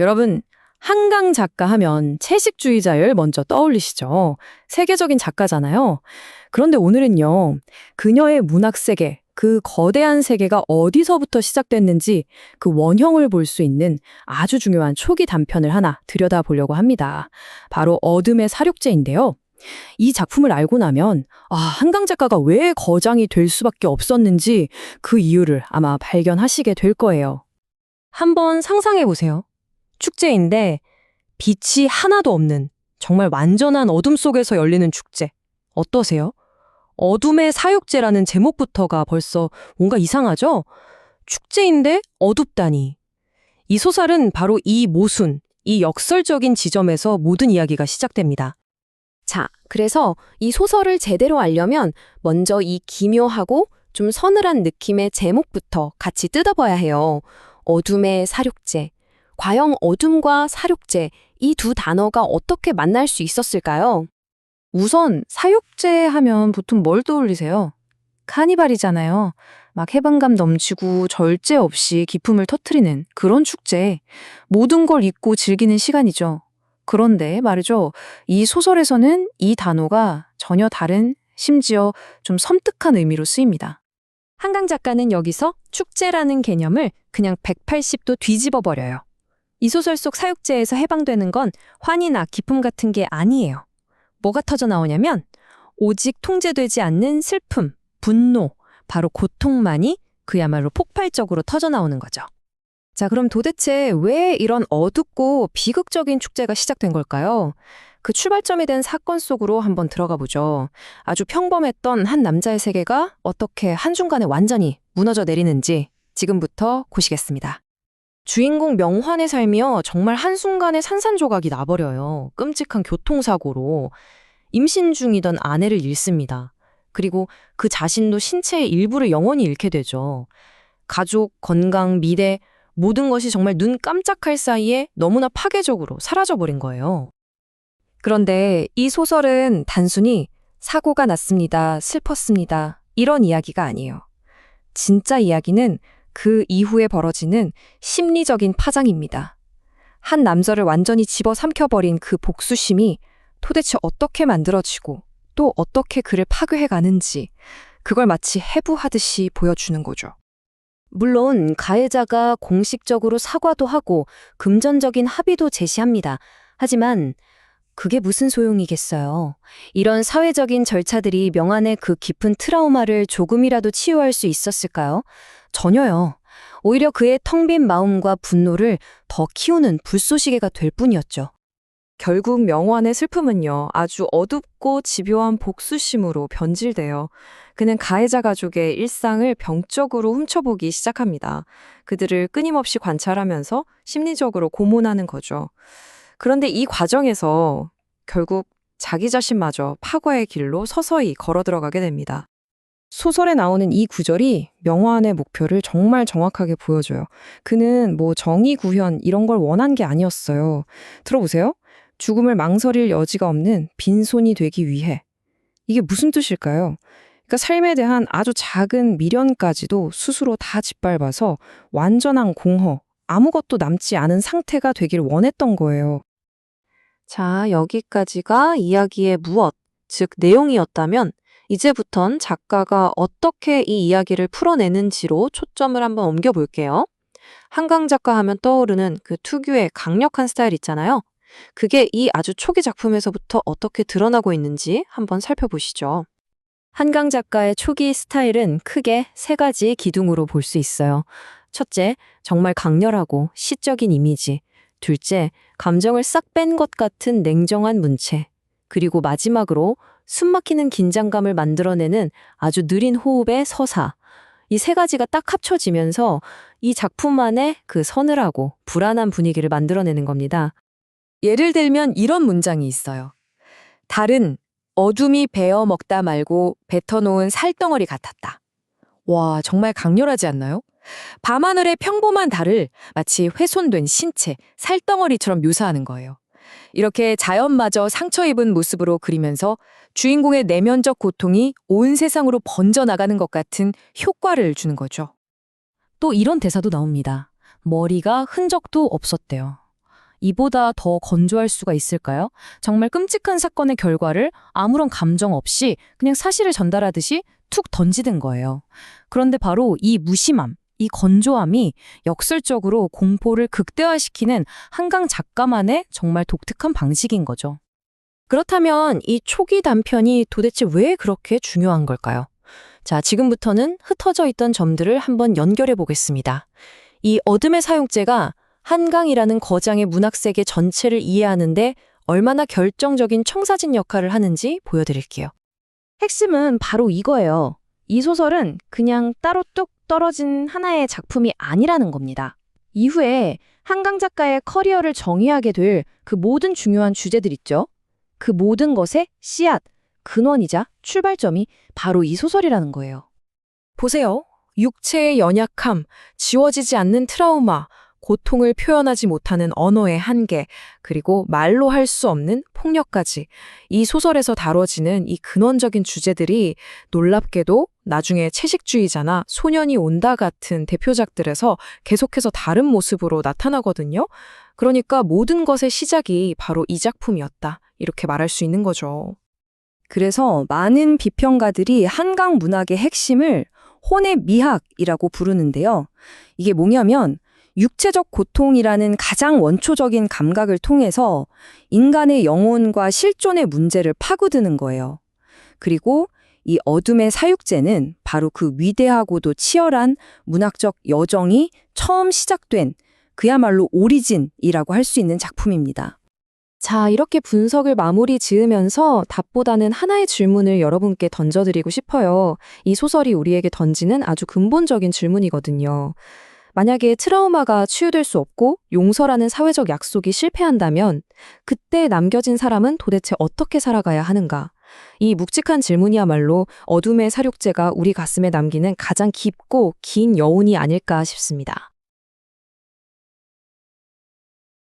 여러분, 한강 작가 하면 채식주의자를 먼저 떠올리시죠. 세계적인 작가잖아요. 그런데 오늘은요, 그녀의 문학 세계, 그 거대한 세계가 어디서부터 시작됐는지 그 원형을 볼 수 있는 아주 중요한 초기 단편을 하나 들여다보려고 합니다. 바로 어둠의 사륙제인데요. 이 작품을 알고 나면 아, 한강 작가가 왜 거장이 될 수밖에 없었는지 그 이유를 아마 발견하시게 될 거예요. 한번 상상해 보세요. 축제인데 빛이 하나도 없는 정말 완전한 어둠 속에서 열리는 축제. 어떠세요? 어둠의 사육제라는 제목부터가 벌써 뭔가 이상하죠? 축제인데 어둡다니. 이 소설은 바로 이 모순, 이 역설적인 지점에서 모든 이야기가 시작됩니다. 자, 그래서 이 소설을 제대로 알려면 먼저 이 기묘하고 좀 서늘한 느낌의 제목부터 같이 뜯어봐야 해요. 어둠의 사륙제. 과연 어둠과 사륙제, 이 두 단어가 어떻게 만날 수 있었을까요? 우선 사육제 하면 보통 뭘 떠올리세요? 카니발이잖아요. 막 해방감 넘치고 절제 없이 기품을 터트리는 그런 축제. 모든 걸 잊고 즐기는 시간이죠. 그런데 말이죠. 이 소설에서는 이 단어가 전혀 다른, 심지어 좀 섬뜩한 의미로 쓰입니다. 한강 작가는 여기서 축제라는 개념을 그냥 180도 뒤집어 버려요. 이 소설 속 사육제에서 해방되는 건 환희나 기쁨 같은 게 아니에요. 뭐가 터져 나오냐면 오직 통제되지 않는 슬픔, 분노, 바로 고통만이 그야말로 폭발적으로 터져 나오는 거죠. 자, 그럼 도대체 왜 이런 어둡고 비극적인 축제가 시작된 걸까요? 그 출발점이 된 사건 속으로 한번 들어가 보죠. 아주 평범했던 한 남자의 세계가 어떻게 한순간에 완전히 무너져 내리는지 지금부터 보시겠습니다. 주인공 명환의 삶이요, 정말 한순간에 산산조각이 나버려요. 끔찍한 교통사고로 임신 중이던 아내를 잃습니다. 그리고 그 자신도 신체의 일부를 영원히 잃게 되죠. 가족, 건강, 미래, 모든 것이 정말 눈 깜짝할 사이에 너무나 파괴적으로 사라져버린 거예요. 그런데 이 소설은 단순히 사고가 났습니다, 슬펐습니다, 이런 이야기가 아니에요. 진짜 이야기는 그 이후에 벌어지는 심리적인 파장입니다. 한 남자를 완전히 집어삼켜버린 그 복수심이 도대체 어떻게 만들어지고 또 어떻게 그를 파괴해 가는지 그걸 마치 해부하듯이 보여주는 거죠. 물론 가해자가 공식적으로 사과도 하고 금전적인 합의도 제시합니다. 하지만 그게 무슨 소용이겠어요. 이런 사회적인 절차들이 명안의 그 깊은 트라우마를 조금이라도 치유할 수 있었을까요? 전혀요. 오히려 그의 텅 빈 마음과 분노를 더 키우는 불쏘시개가 될 뿐이었죠. 결국 명환의 슬픔은요, 아주 어둡고 집요한 복수심으로 변질돼요. 그는 가해자 가족의 일상을 병적으로 훔쳐보기 시작합니다. 그들을 끊임없이 관찰하면서 심리적으로 고문하는 거죠. 그런데 이 과정에서 결국 자기 자신마저 파과의 길로 서서히 걸어 들어가게 됩니다. 소설에 나오는 이 구절이 명환의 목표를 정말 정확하게 보여줘요. 그는 뭐 정의 구현 이런 걸 원한 게 아니었어요. 들어보세요. 죽음을 망설일 여지가 없는 빈손이 되기 위해. 이게 무슨 뜻일까요? 그러니까 삶에 대한 아주 작은 미련까지도 스스로 다 짓밟아서 완전한 공허, 아무것도 남지 않은 상태가 되길 원했던 거예요. 자, 여기까지가 이야기의 무엇, 즉 내용이었다면 이제부턴 작가가 어떻게 이 이야기를 풀어내는지로 초점을 한번 옮겨볼게요. 한강 작가 하면 떠오르는 그 특유의 강력한 스타일 있잖아요. 그게 이 아주 초기 작품에서부터 어떻게 드러나고 있는지 한번 살펴보시죠. 한강 작가의 초기 스타일은 크게 세 가지 기둥으로 볼 수 있어요. 첫째, 정말 강렬하고 시적인 이미지. 둘째, 감정을 싹 뺀 것 같은 냉정한 문체. 그리고 마지막으로 숨막히는 긴장감을 만들어내는 아주 느린 호흡의 서사. 이 세 가지가 딱 합쳐지면서 이 작품 안에 그 서늘하고 불안한 분위기를 만들어내는 겁니다. 예를 들면 이런 문장이 있어요. 달은 어둠이 베어 먹다 말고 뱉어놓은 살덩어리 같았다. 와, 정말 강렬하지 않나요? 밤하늘의 평범한 달을 마치 훼손된 신체, 살덩어리처럼 묘사하는 거예요. 이렇게 자연마저 상처 입은 모습으로 그리면서 주인공의 내면적 고통이 온 세상으로 번져나가는 것 같은 효과를 주는 거죠. 또 이런 대사도 나옵니다. 머리가 흔적도 없었대요. 이보다 더 건조할 수가 있을까요? 정말 끔찍한 사건의 결과를 아무런 감정 없이 그냥 사실을 전달하듯이 툭 던지는 거예요. 그런데 바로 이 무심함, 이 건조함이 역설적으로 공포를 극대화시키는 한강 작가만의 정말 독특한 방식인 거죠. 그렇다면 이 초기 단편이 도대체 왜 그렇게 중요한 걸까요? 자, 지금부터는 흩어져 있던 점들을 한번 연결해 보겠습니다. 이 어둠의 사용죄가 한강이라는 거장의 문학 세계 전체를 이해하는데 얼마나 결정적인 청사진 역할을 하는지 보여드릴게요. 핵심은 바로 이거예요. 이 소설은 그냥 따로 뚝 떨어진 하나의 작품이 아니라는 겁니다. 이후에 한강 작가의 커리어를 정의하게 될 그 모든 중요한 주제들 있죠. 그 모든 것의 씨앗, 근원이자 출발점이 바로 이 소설이라는 거예요. 보세요. 육체의 연약함, 지워지지 않는 트라우마, 고통을 표현하지 못하는 언어의 한계, 그리고 말로 할 수 없는 폭력까지. 이 소설에서 다뤄지는 이 근원적인 주제들이 놀랍게도 나중에 채식주의자나 소년이 온다 같은 대표작들에서 계속해서 다른 모습으로 나타나거든요. 그러니까 모든 것의 시작이 바로 이 작품이었다. 이렇게 말할 수 있는 거죠. 그래서 많은 비평가들이 한강 문학의 핵심을 혼의 미학이라고 부르는데요. 이게 뭐냐면 육체적 고통이라는 가장 원초적인 감각을 통해서 인간의 영혼과 실존의 문제를 파고드는 거예요. 그리고 이 어둠의 사육제는 바로 그 위대하고도 치열한 문학적 여정이 처음 시작된 그야말로 오리진이라고 할 수 있는 작품입니다. 자, 이렇게 분석을 마무리 지으면서 답보다는 하나의 질문을 여러분께 던져드리고 싶어요. 이 소설이 우리에게 던지는 아주 근본적인 질문이거든요. 만약에 트라우마가 치유될 수 없고 용서라는 사회적 약속이 실패한다면 그때 남겨진 사람은 도대체 어떻게 살아가야 하는가? 이 묵직한 질문이야말로 어둠의 사육제가 우리 가슴에 남기는 가장 깊고 긴 여운이 아닐까 싶습니다.